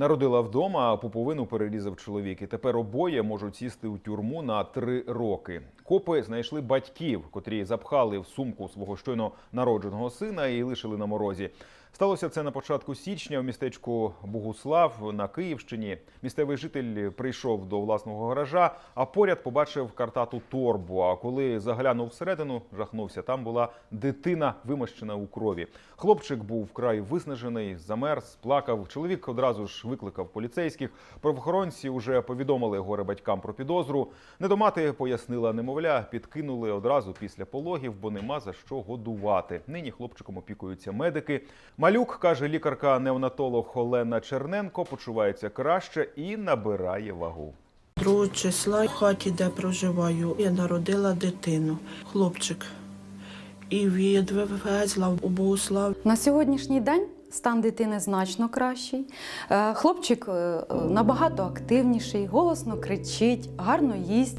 Народила вдома, а пуповину перерізав чоловік. І тепер обоє можуть сісти у тюрму на три роки. Копи знайшли батьків, котрі запхали в сумку свого щойно народженого сина і лишили на морозі. Сталося це на початку січня в містечку Богуслав на Київщині. Місцевий житель прийшов до власного гаража, а поряд побачив картату торбу. А коли заглянув всередину, жахнувся. Там була дитина, вимощена у крові. Хлопчик був вкрай виснажений, замерз, плакав. Чоловік одразу ж викликав поліцейських. Правоохоронці вже повідомили горе батькам про підозру. Недомати пояснила немовля, підкинули одразу після пологів, бо нема за що годувати. Нині хлопчиком опікуються медики. Малюк каже лікарка-неонатолог Олена Черненко, почувається краще і набирає вагу. 2 числа в хаті, де проживаю, я народила дитину, хлопчик. І відвезла у Богослав. На сьогоднішній день стан дитини значно кращий. Е, Хлопчик е, е, набагато активніший, голосно кричить, гарно їсть.